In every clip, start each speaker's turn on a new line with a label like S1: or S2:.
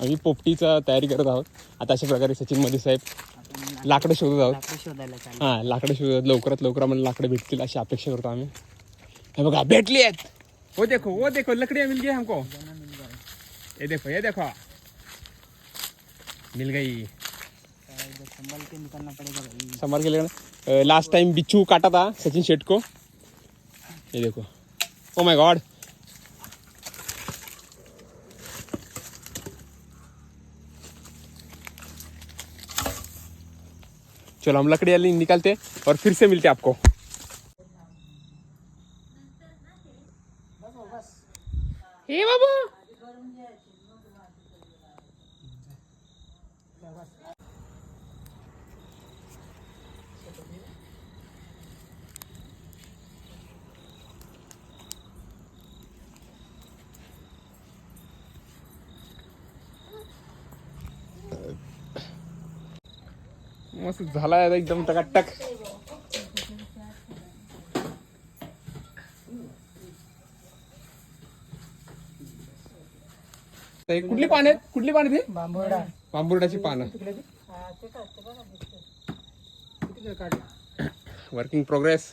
S1: आम्ही पोपटीचा तयारी करत आहोत. आता अशा प्रकारे सचिनमध्ये साहेब लाकडं शोधत आहोत.
S2: लाकडं
S1: हा लाकडं शोधत लवकरात लवकर आम्हाला लाकडं भेटतील अशी अपेक्षा करतो आम्ही. हे बघा भेटली आहेत. वो देखो वो देखो लकड़ियाँ मिल गई हमको. ये देखो ये देखो. मिल गई
S2: संभाल के निकलना पड़ेगा भाई
S1: संभाल के लेकर लास्ट टाइम बिच्छू काटा था सचिन शेठ को. ये देखो. ओ माय गॉड चलो हम लकड़ी वाली निकालते और फिर से मिलते आपको। हे बाबू। मस्त झाला आहे एकदम टकाटक. कुठली पानं आहेत? कुठली पानं ती
S2: बांबोडा.
S1: बांबुर्डाची पानं. वर्किंग प्रोग्रेस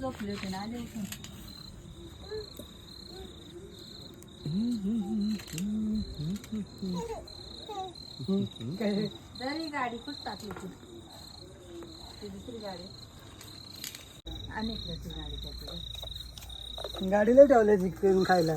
S3: झोपली होती ना आले उठून. जरी गाडी खूप टाकली ती ती दुसरी गाडी अनेक गाडी त्याची
S2: गाडीला ठेवले चिकन खायला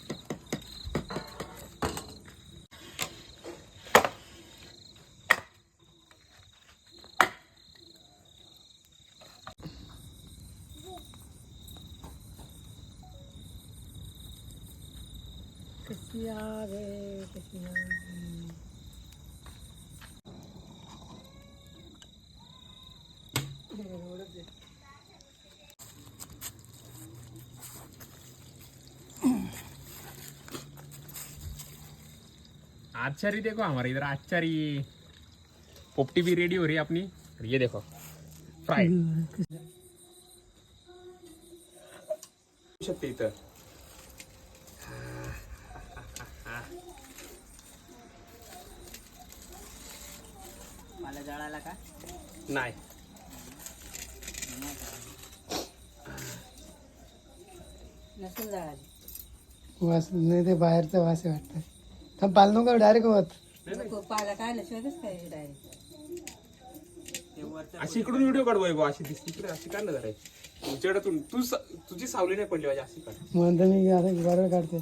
S1: ऑल सेट आचारी देखो हमारे इधर आचारी। पोपटी भी रेडी हो रही है अपनी। ये देखो फ्राई शकते इथं
S2: जळाला का?
S1: नाही.
S3: नसेल जाळाली.
S4: वास नाही ते बाहेरचा वास आहे वाटतं. थांब पाल नको डायरेक्ट होत
S3: नको पाला काय डायरेक्ट
S1: अशी इकडून व्हिडिओ काढ वैभव अशी दिसली इकडे अशी काढ ना जरा. तुझ्याकडे तू स- तुझी सावली नाही पडली पाहिजे अशी काढ.
S4: म्हणतो मी आता बरोबर काढते.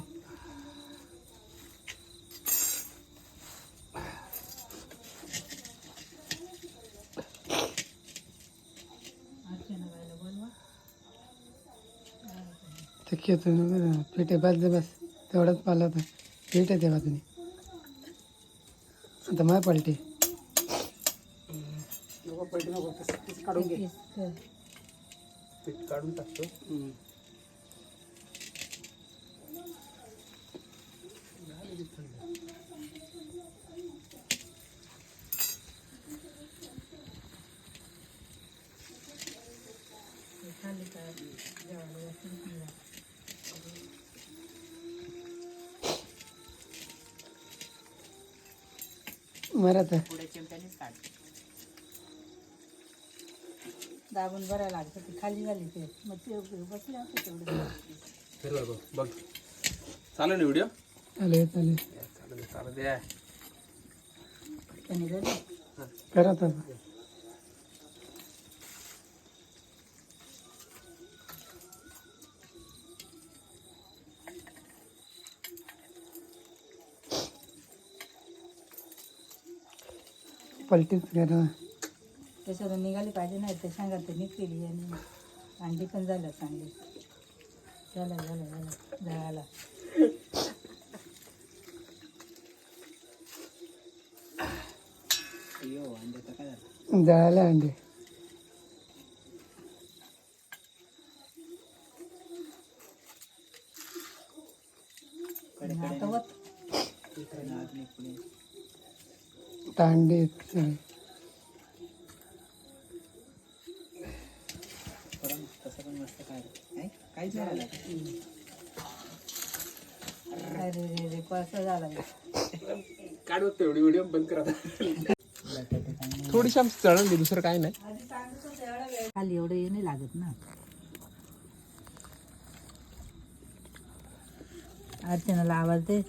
S4: ते खेचू नको पिठे बस बस तेवढाच पाला होता पीठ आहे तेव्हा तुम्ही आता माय पलटी
S1: काढून घे पीठ काढून टाकतो.
S3: खाली काय खाल्लं.
S4: मरत
S3: दाबून भरायला लागतं ती खाली झाली ते. मग ते बसले होते तेवढे.
S1: फिर बघ चालू ना व्हिडिओ
S4: चालेल चालेल
S1: चालू चालू दे
S3: त्यांनी
S4: पलटीच करा
S3: त्याच्यातून निघाली पाहिजे नाही ते सांगा ते निघतील आणि अंडी पण झालं चांगली. झालं झालं झालं. झाला.
S4: जळाले अंडे
S3: आता होत
S2: कडे आत नाही पुढे
S4: तांडे आहेत सगळे
S2: परम तसं पण मस्त काय काय काहीच नाही झालं
S3: अरे रे रे कसं झालं
S1: काढ बघ तेवढी व्हिडिओ बंद कर थोडीशी आमची चळण दुसरं काय नाही.
S3: खाली एवढं हे नाही लागत ना. अर्चनाला आवाज दे.